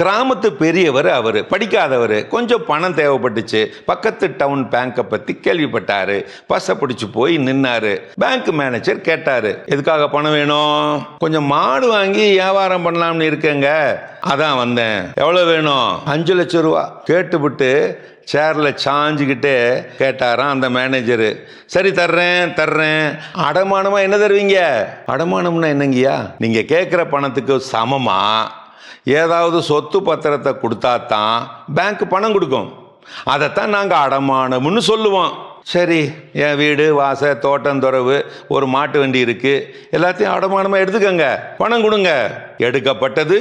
கிராமத்து பெரியவர் அவர் படிக்காதவர் கொஞ்சம் பணம் தேவைப்பட்டுச்சு. பக்கத்து டவுன் பேங்கை பற்றி கேள்விப்பட்டார். பஸ்ஸை பிடிச்சி போய் நின்னார். பேங்க் மேனேஜர் கேட்டார் எதுக்காக பணம் வேணும்? கொஞ்சம் மாடு வாங்கி வியாபாரம் பண்ணலாம்னு இருக்கேங்க. அதான் வந்தேன். எவ்வளோ வேணும்? அஞ்சு லட்சம் ரூபா. கேட்டுவிட்டு சேரில் சாஞ்சுக்கிட்டே கேட்டாராம் அந்த மேனேஜரு சரி தர்றேன் தர்றேன். அடமானமாக என்ன தருவீங்க? அடமானம்னா என்னங்கய்யா? நீங்கள் கேட்குற பணத்துக்கு சமமாக ஏதாவது சொத்து பத்திரத்தை கொடுத்தா தான் பேங்க் பணம் கொடுக்கும். அதைத்தான் நாங்கள் அடமானம்னு சொல்லுவோம். சரி என் வீடு வாச தோட்டம் துறவு ஒரு மாட்டு வண்டி இருக்குது எல்லாத்தையும் அடமானமாக எடுத்துக்கங்க. பணம் கொடுங்க. எடுக்கப்பட்டது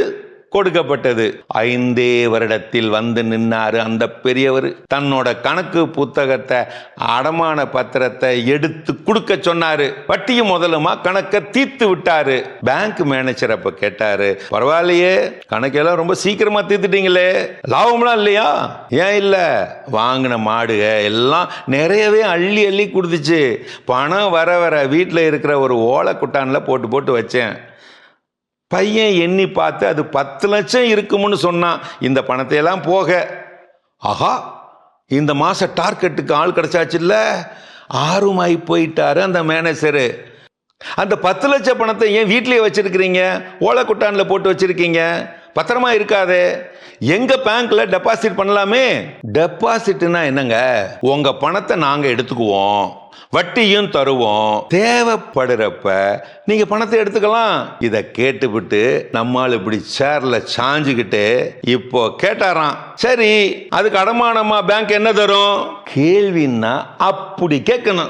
கொடுக்கப்பட்டது. ஐந்தே வருடத்தில் வந்து நின்னாரு அந்த பெரியவர். தன்னோட கணக்கு புத்தகத்தை அடமான பத்திரத்தை எடுத்து கொடுக்க சொன்னாரு. வட்டியும் முதலுமா கணக்கை தீர்த்து விட்டாரு. பேங்க் மேனேஜர் அப்ப கேட்டாரு பரவாயில்லையே கணக்கெல்லாம் ரொம்ப சீக்கிரமா தீர்த்துட்டீங்களே. லாபம்லாம் இல்லையா? ஏன் இல்ல வாங்கின மாடுக எல்லாம் நிறையவே அள்ளி அள்ளி கொடுத்துச்சு. பணம் வர வர வீட்டில் இருக்கிற ஒரு ஓலை குட்டான்ல போட்டு போட்டு வச்சேன். பையன் எண்ணி பார்த்து அது பத்து லட்சம் இருக்கும்னு சொன்னான். இந்த பணத்தை எல்லாம் போக. ஆஹா இந்த மாச டார்கெட்டுக்கு ஆள் கிடைச்சாச்சுல்ல? ஆர்வமாகி போயிட்டாரு அந்த மேனேஜரு. அந்த பத்து லட்சம் பணத்தை ஏன் வீட்லயே வச்சிருக்கிறீங்க? ஓலை குட்டானில் போட்டு வச்சிருக்கீங்க. பத்திரமா இருக்காது. எங்க பேங்க்ல டெபாசிட் பண்ணலாமே? டெபாசிட்னா என்னங்க? உங்க பணத்தை நாங்க எடுத்துக்குவோம். வட்டியும் தருவோம். தேவைப்படுறப்ப நீங்க பணத்தை எடுத்துக்கலாம். இத கேட்டுவிட்டு நம்மால் இப்படி சேர்ல சாஞ்சுக்கிட்டு இப்போ கேட்டாராம். சரி அதுக்கு அடமானமா பேங்க் என்ன தரும்? கேள்வின்னா அப்படி கேட்கணும்.